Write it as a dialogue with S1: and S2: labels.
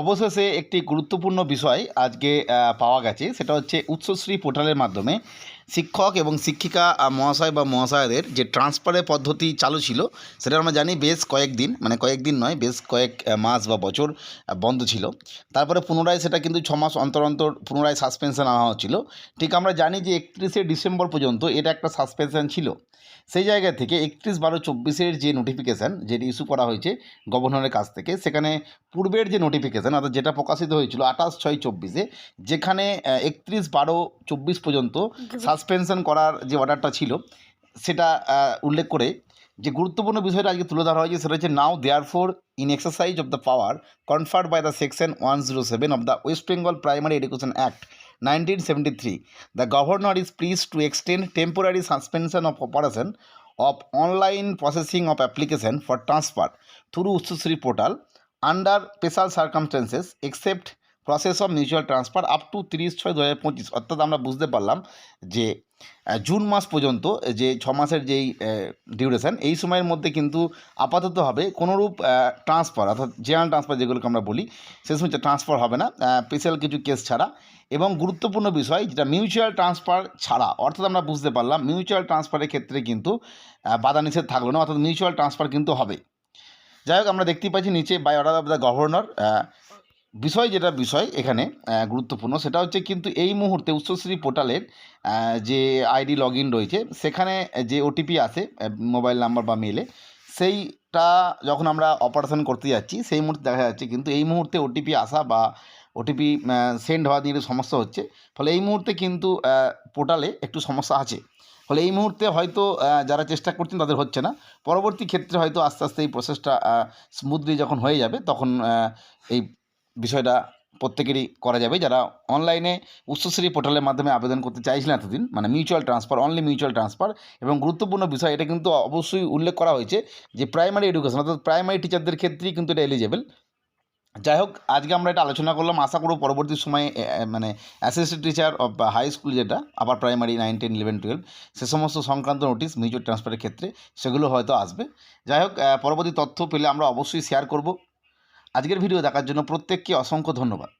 S1: অবশেষে একটি গুরুত্বপূর্ণ বিষয় আজকে পাওয়া গেছে। সেটা হচ্ছে উৎসশ্রী পোর্টালের মাধ্যমে শিক্ষক এবং শিক্ষিকা মহাশয় বা মহাশয়দের যে ট্রান্সফারের পদ্ধতি চালু ছিল, সেটা আমরা জানি বেশ কয়েকদিন মানে কয়েকদিন নয়, বেশ কয়েক মাস বা বছর বন্ধ ছিল। তারপরে পুনরায় সেটা কিন্তু ছ মাস অন্তর অন্তর পুনরায় সাসপেনশন আনা হচ্ছিল। ঠিক আমরা জানি যে একত্রিশে ডিসেম্বর পর্যন্ত এটা একটা সাসপেনশন ছিল। সেই জায়গা থেকে একত্রিশ বারো চব্বিশের যে নোটিফিকেশান যেটি ইস্যু করা হয়েছে গভর্নরের কাছ থেকে, সেখানে পূর্বের যে নোটিফিকেশান অর্থাৎ যেটা প্রকাশিত হয়েছিল আঠাশ ছয় চব্বিশে যেখানে একত্রিশ বারো চব্বিশ পর্যন্ত সাসপেনশন করার যে অর্ডারটা ছিল সেটা উল্লেখ করে যে গুরুত্বপূর্ণ বিষয়টা আজকে তুলে ধরা হয়েছে সেটা হচ্ছে now therefore in exercise of the power conferred by the section one zero seven of the West Bengal primary education act nineteen seventy three the governor is pleased to extend temporary suspension of operation of online processing of application for transfer through Ususri portal. Under special circumstances except process of mutual transfer up to তিরিশ ছয় দু হাজার পঁচিশ অর্থাৎ আমরা বুঝতে পারলাম যে জুন মাস পর্যন্ত যে ছ মাসের যেই ডিউরেশন এই সময়ের মধ্যে কিন্তু আপাতত হবে কোনোরূপ ট্রান্সফার অর্থাৎ জেনারেল ট্রান্সফার যেগুলোকে আমরা বলি, সে সময় ট্রান্সফার হবে না স্পেশাল কিছু কেস ছাড়া। এবং গুরুত্বপূর্ণ বিষয়, যেটা মিউচুয়াল ট্রান্সফার ছাড়া, অর্থাৎ আমরা বুঝতে পারলাম মিউচুয়াল ট্রান্সফারের ক্ষেত্রে কিন্তু বাধা নিষেধ থাকল না, অর্থাৎ মিউচুয়াল ট্রান্সফার কিন্তু হবে। যাই হোক, আমরা দেখতেই পাচ্ছি নিচে by order of the governor বিষয় যেটা বিষয় এখানে গুরুত্বপূর্ণ, সেটা হচ্ছে কিন্তু এই মুহূর্তে উচ্চশ্রী পোর্টালের যে আইডি লগ ইন রয়েছে, সেখানে যে ওটিপি আসে মোবাইল নাম্বার বা মেলে সেইটা যখন আমরা অপারেশন করতে যাচ্ছি, সেই মুহূর্তে দেখা যাচ্ছে কিন্তু এই মুহূর্তে ওটিপি আসা বা ওটিপি সেন্ড হওয়া নিয়ে সমস্যা হচ্ছে। ফলে এই মুহূর্তে কিন্তু পোর্টালে একটু সমস্যা আছে। ফলে এই মুহূর্তে হয়তো যারা চেষ্টা করছেন তাদের হচ্ছে না। পরবর্তী ক্ষেত্রে হয়তো আস্তে আস্তে এই প্রসেসটা স্মুথলি যখন হয়ে যাবে, তখন এই বিষয়টা প্রত্যেকেরই করা যাবে। যারা অনলাইনে উচ্চশ্রী পোর্টালের মাধ্যমে আবেদন করতে চাইছিলেন এতদিন মানে mutual transfer only mutual transfer এবং গুরুত্বপূর্ণ বিষয়, এটা কিন্তু অবশ্যই উল্লেখ করা হয়েছে যে প্রাইমারি এডুকেশন অর্থাৎ প্রাইমারি টিচারদের ক্ষেত্রেই কিন্তু এটা এলিজেবল যাই হোক, আজকে আমরা এটা আলোচনা করলাম। আশা করব পরবর্তী সময়ে মানে assistant teacher of high school যেটা আবার primary nine ten eleven twelve সে সমস্ত সংক্রান্ত নোটিশ মিউচুয়াল ট্রান্সফারের ক্ষেত্রে সেগুলো হয়তো আসবে। যাই হোক পরবর্তী তথ্য পেলে আমরা অবশ্যই শেয়ার করব। আজকের ভিডিও দেখার জন্য প্রত্যেককে অসংখ্য ধন্যবাদ।